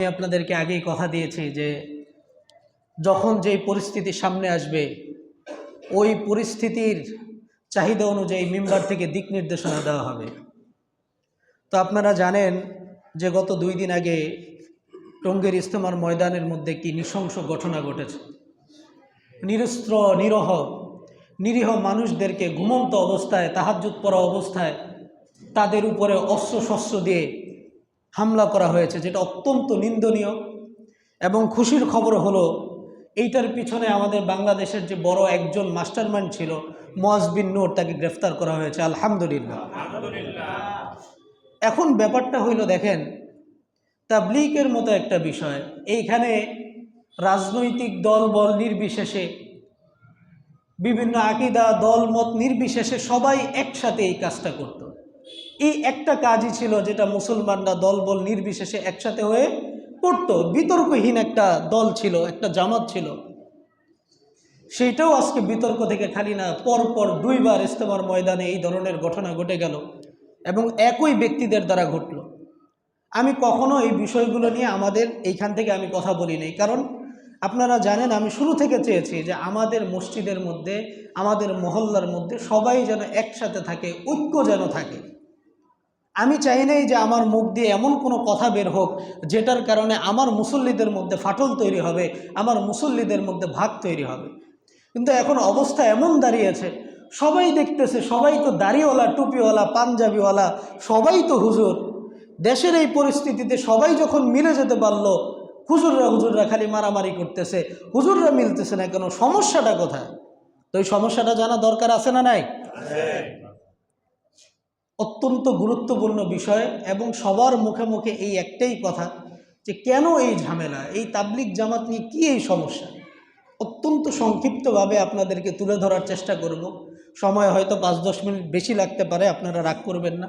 আমি আপনাদেরকে আগেই কথা দিয়েছি যে যখন যেই পরিস্থিতি সামনে আসবে, ওই পরিস্থিতির চাহিদা অনুযায়ী মেম্বার থেকে দিক নির্দেশনা দেওয়া হবে। তো আপনারা জানেন যে গত দুই দিন আগে টঙ্গের ইস্তেমার ময়দানের মধ্যে একটি নৃশংস ঘটনা ঘটেছে। নিরস্ত্র, নিরহ, নিরীহ মানুষদেরকে ঘুমন্ত অবস্থায়, তাহাজ্জুদ পরা অবস্থায় তাদের উপরে অস্ত্র শস্ত্র দিয়ে হামলা করা হয়েছে যেটা অত্যন্ত নিন্দনীয়। এবং খুশির খবর হলো এইটার পিছনে আমাদের বাংলাদেশের যে বড় একজন মাস্টারমাইন্ড ছিল মোয়াজ বিন নূর তাকে গ্রেফতার করা হয়েছে আলহামদুলিল্লাহ। এখন ব্যাপারটা হইল দেখেন তাবলিকের মতো একটা বিষয়। এইখানে রাজনৈতিক দল বল নির্বিশেষে বিভিন্ন আকিদা দল মত নির্বিশেষে সবাই একসাথে এই কাজটা করত। এই একটা কাজই ছিল যেটা মুসলমানরা দল বল নির্বিশেষে একসাথে হয়ে করতো। বিতর্কহীন একটা দল ছিল, একটা জামাত ছিল। সেইটাও আজকে বিতর্ক থেকে খালি না, পরপর দুইবার ইস্তেমার ময়দানে এই ধরনের ঘটনা ঘটে গেল এবং একই ব্যক্তিদের দ্বারা ঘটল। আমি কখনো এই বিষয়গুলো নিয়ে আমাদের এইখান থেকে আমি কথা বলি নাই। কারণ আপনারা জানেন, আমি শুরু থেকে চেয়েছি যে আমাদের মসজিদের মধ্যে, আমাদের মহল্লার মধ্যে সবাই যেন একসাথে থাকে, ঐক্য যেন থাকে। আমি চাই নাই যে আমার মুখ দিয়ে এমন কোনো কথা বের হোক যেটার কারণে আমার মুসল্লিদের মধ্যে ফাটল তৈরি হবে, আমার মুসল্লিদের মধ্যে ভাগ তৈরি হবে। কিন্তু এখন অবস্থা এমন দাঁড়িয়েছে, সবাই দেখতেছে, সবাই তো দাড়িওয়ালা, টুপিওয়ালা, পাঞ্জাবিওয়ালা, সবাই তো হুজুর। দেশের এই পরিস্থিতিতে সবাই যখন মিলে যেতে পারল, হুজুররা হুজুররা খালি মারামারি করতেছে, হুজুররা মিলতেছে না কেন, সমস্যাটা কোথায়? তো এই সমস্যাটা জানা দরকার আছে না নাই? অত্যন্ত গুরুত্বপূর্ণ বিষয় এবং সবার মুখে মুখে এই একটাই কথা যে কেন এই ঝামেলা, এই তাবলিক জামাত নিয়ে কী এই সমস্যা? অত্যন্ত সংক্ষিপ্তভাবে আপনাদেরকে তুলে ধরার চেষ্টা করব। সময় হয়তো পাঁচ দশ মিনিট বেশি লাগতে পারে, আপনারা রাগ করবেন না।